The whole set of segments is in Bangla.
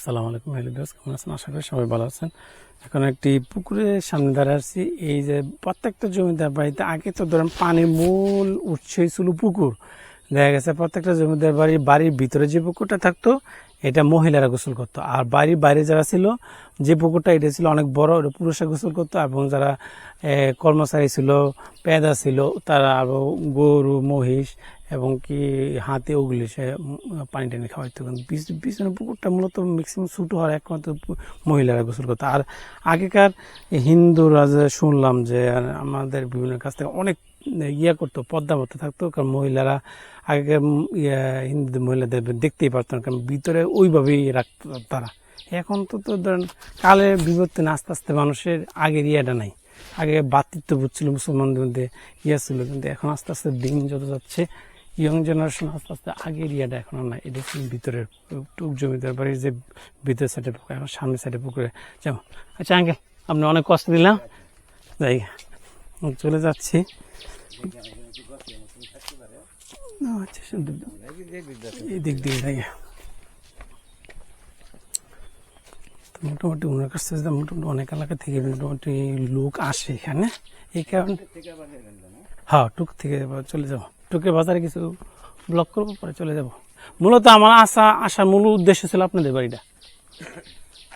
আসসালামু আলাইকুম হেলিদাস কেমন আছেন? আশা করি সবাই ভালো আছেন। এখন একটি পুকুরের সামনে দাঁড়িয়ে আসছি এই যে প্রত্যেকটা জমিদার বাড়িতে আগে তো ধরেন পানির মূল উৎসই ছিল পুকুর। দেখা গেছে প্রত্যেকটা জমিদার বাড়ির বাড়ির ভিতরে যে পুকুরটা থাকতো এটা মহিলারা গোসল করতো। আর বাড়ির বাইরে যারা ছিল, যে পুকুরটা, এটা ছিল অনেক বড় পুরুষরা গোসল করতো এবং যারা কর্মচারী ছিল, পেদা ছিল, তারা আরও গরু, মহিষ এবং কি হাতে, ওগুলি সে পানি টানি খাওয়াইতো। কিন্তু পিছ- পিছনে পুকুরটা মূলত ম্যাক্সিমাম ছোটো হওয়ার একমাত্র মহিলারা গোসল করতো। আর আগেকার হিন্দুরা যে শুনলাম যে আমাদের বিভিন্ন কাছ থেকে অনেক ইয়া করতো, পদ্মা মতো থাকতো, কারণ মহিলারা আগে হিন্দু মহিলাদের দেখতেই পারতো না, কারণ ভিতরে ওইভাবেই রাখতো তারা। এখন তো তো ধরেন কালের বিবর্তনে আস্তে আস্তে মানুষের আগের ইয়েটা নাই। আগে বাতিত্ব বুঝছিল মুসলমানদের মধ্যে ইয়ে ছিল, কিন্তু এখন আস্তে আস্তে দিন যত যাচ্ছে ইয়ং জেনারেশন আস্তে আস্তে আগের ইয়েটা এখন নাই। এটা হচ্ছে ভিতরের, টুক জমিদার বাড়ির যে ভিতরের সাইডে পুকুরে এখন সামনের সাইডে পুকুরে যেমন আচ্ছা আঙ্কেল আপনি অনেক কষ্ট দিলাম যাই। চলে যাচ্ছি। আচ্ছা এই দিয়ে মোটামুটি ওনার কাছ মোটামুটি অনেক এলাকা থেকে মোটামুটি লোক আসে এখানে, এই কারণে হ্যাঁ টুক থেকে চলে যাব। টুকের বাজারে কিছু ব্লক করব, পরে চলে যাব। মূলত আমার আসা, আসার মূল উদ্দেশ্য ছিল আপনাদের বাড়িটা।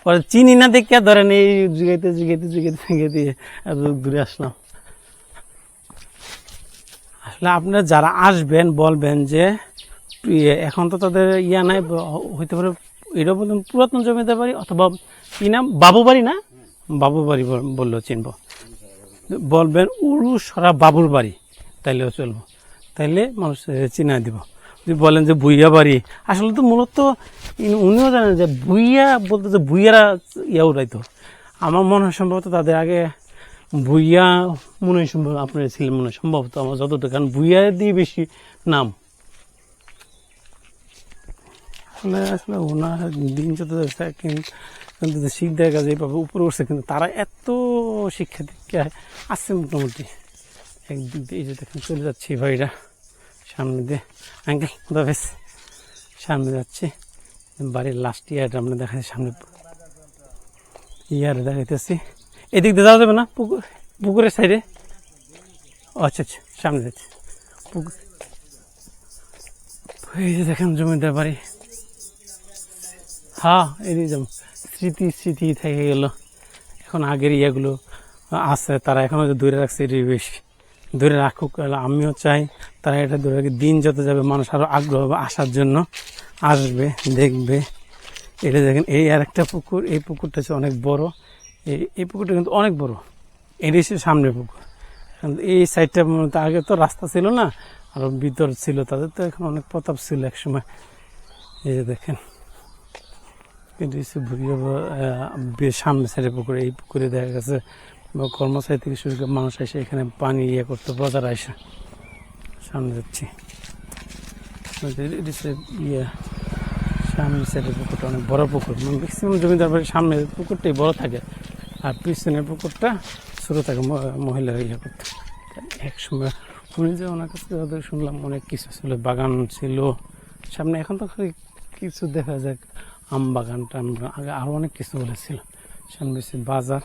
পরে চিনি না দেখে ধরেন এই জিগাইতে জিগাইতে জিগাইতে জিগাইতে এত দূরে আসলাম। আসলে আপনারা যারা আসবেন বলবেন যে ইয়ে, এখন তো তাদের ইয়া নাই হইতে পারে এটা বলতেন পুরাতন জমিদার বাড়ি অথবা কি নাম? বাবু বাড়ি না? বাবু বাড়ি বল- বললেও চিনব। বলবেন উরু সরা বাবুর বাড়ি তাইলেও চলবো। তাইলে মানুষ চিনা দিব। যদি বলেন যে ভুইয়া বাড়ি আসলে তো মূলত উনিও জানেন যে ভুইয়া বলতে যে ভুইয়ারা ইয়া উড়াইতো। আমার মনে হয় সম্ভবত তাদের আগে ভুইয়া মনে সম্ভব, আপনার ছিলেন মনে সম্ভবত আমার যতটুকু, কারণ ভুইয়া দিয়ে বেশি নাম। আসলে আসলে ওনার দিন যত যাচ্ছে কিন্তু শিখদের কাজে এইভাবে উপরে উঠছে, কিন্তু তারা এত শিক্ষা দীক্ষা আছে মোটামুটি। একদিক দিয়ে এই যে দেখেন, চলে যাচ্ছি ভাইরা সামনে দিয়ে। আঙ্কেল খুদাফেজ সামনে যাচ্ছে। বাড়ির লাস্ট ইয়ারটা আমরা দেখাচ্ছি সামনে। ইয়ারে দেখাইতেছি। এদিক দিয়ে যাওয়া যাবে না? পুকুর পুকুরের সাইডে? আচ্ছা আচ্ছা সামনে যাচ্ছি। পুকুর এই যে দেখেন জমিদার বাড়ি। হ্যাঁ এদিকে যাব স্মৃতি স্মৃতি থেকে গেল। এখন আগের ইয়েগুলো আছে, তারা এখনও যে দূরে রাখছে এটি বেশি। দূরে রাখুক আমিও চাই তারা এটা দূরে রাখে দিন যত যাবে, মানুষ আরও আগ্রহ আসার জন্য। আসবে, দেখবে। এটা দেখেন, এই আর একটা পুকুর, এই পুকুরটা হচ্ছে অনেক বড়। এই পুকুরটা কিন্তু অনেক বড়। এটাই সামনের পুকুর। এই সাইডটা আগে তো রাস্তা ছিল না, আর ভিতর ছিল তাদের তো এখন অনেক প্রতাপ ছিল এক সময় এই যে দেখেন বেশ সামনে সাইডে পুকুরে, এই পুকুরে দেখা গেছে কর্মচারী থেকে শুরু করে মানুষ এসে এখানে পানি ইয়ে করতে, বাজার আসে সামনে যাচ্ছি। ইয়ে সামনে সাইডের পুকুরটা অনেক বড় পুকুর। ম্যাক্সিমাম জমিদার বাড়ির সামনে পুকুরটাই বড় থাকে। আর পিছনের পুকুরটা ছোটো থাকে মহিলারা ইয়ে করতে। এক সময় উনি যে ওনার কাছ থেকে শুনলাম অনেক কিছু ছিল, বাগান ছিল। সামনে এখন তো কিছু দেখা যায় আম বাগান টাম আগে আরও অনেক কিছু বলেছিল সামনে হচ্ছে বাজার,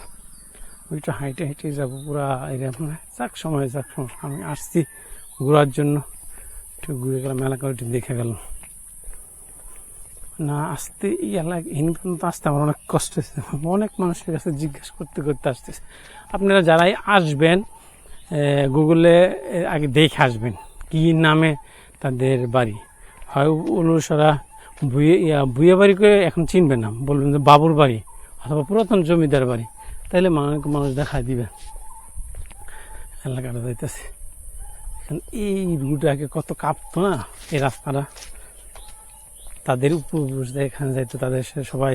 ওইটা হাইটে হাইটে যাব, পুরা এরিয়া মানে যাক সময় যাক সময়। আমি আসছি ঘোরার জন্য। একটু ঘুরে গেলাম এলাকা একটু দেখে গেলাম। না, আসতে এই এলাকা এই পর্যন্ত আসতে আমার অনেক কষ্ট হচ্ছে অনেক মানুষের কাছে জিজ্ঞেস করতে করতে আসতেছে। আপনারা যারাই আসবেন গুগলে আগে দেখে আসবেন কি নামে তাদের বাড়ি। হয় অনুসারা বুয়ে ভুয়া বাড়ি করে এখন চিনবে না। বলবেন যে বাবুর বাড়ি অথবা পুরাতন জমিদার বাড়ি। তাইলে মানুষ মানুষ দেখা দিবে। এলাকাটা যাইতেছে। এই রুট আগে কত কাঁপতো না, এই রাস্তাটা। তাদের উপর এখানে যাইতো, তাদের সবাই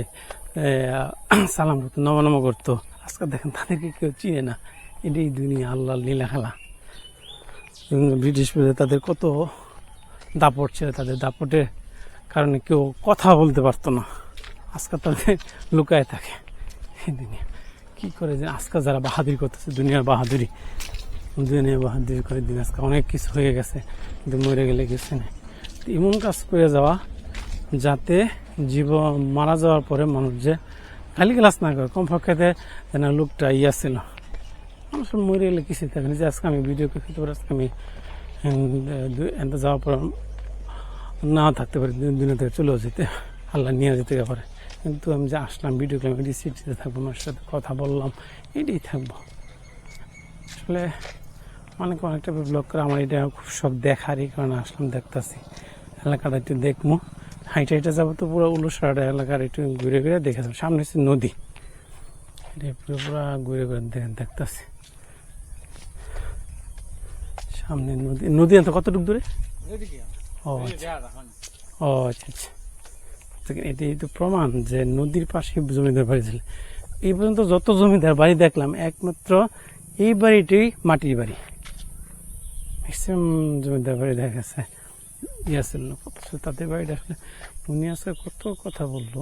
সালাম করতো নমনম করতো। আজকে দেখেন তাদেরকে কেউ চিনে না। এটাই দুনিয়া আল্লাহ লীলা খেলা। ব্রিটিশ তাদের কত দাপট ছিল, তাদের দাপটের কারণে কেউ কথা বলতে পারতো না। আজকাল তাদের লুকায় থাকে দুনিয়া। কি করে যে আজকাল যারা বাহাদুরি করতেছে, দুনিয়ার বাহাদুরি। দুনিয়া বাহাদুরি করে দিন আজকে অনেক কিছু হয়ে গেছে, কিন্তু মরে গেলে নেই। তো এমন কাজ করে যাওয়া যাতে জীবন মারা যাওয়ার পরে মানুষ যে খালি ক্লাস না করে। কমপক্ষে যেন লোকটা ইয়া ছিল। মানুষ মরে গেলে কিছু থাকে যে আজকে আমি ভিডিও করতে পারি আজকে আমি এনতে যাওয়ার পর না থাকতে পারি দুই দিনে থেকে চলেও যেতে। আল্লাহ নিয়ে যেতে পারে। কিন্তু আমি যে আসলাম ভিডিও করলাম, এটি সিটিতে থাকব আমার সাথে কথা বললাম, এটাই থাকব। আসলে অনেক, অনেকটা ব্লগ করে আমার এটা খুব সব দেখারই কারণে আসলাম, দেখতেছি। এলাকাটা একটু দেখব। হাইটে হাইটে যাব তো পুরো উলুসাড়া এলাকার একটু ঘুরে ঘুরে দেখে যাব সামনে হচ্ছে নদী। এটা পুরো পুরো ঘুরে ঘুরে দেখে দেখতেছি। সামনে নদী নদী তো কতটুকু দূরে? ও আচ্ছা। ও আচ্ছা আচ্ছা। তো এটাই তো প্রমাণ যে নদীর পাশে জমিদার বাড়ি ছিল। এই পর্যন্ত যত জমিদার বাড়ি দেখলাম একমাত্র এই বাড়িটি মাটির বাড়ি। ম্যাক্সিমাম জমিদার বাড়ি দেখা গেছে। ইয়া ছিল না কত তাদের বাড়িটা আসলে উনি আজকে কত কথা বলল।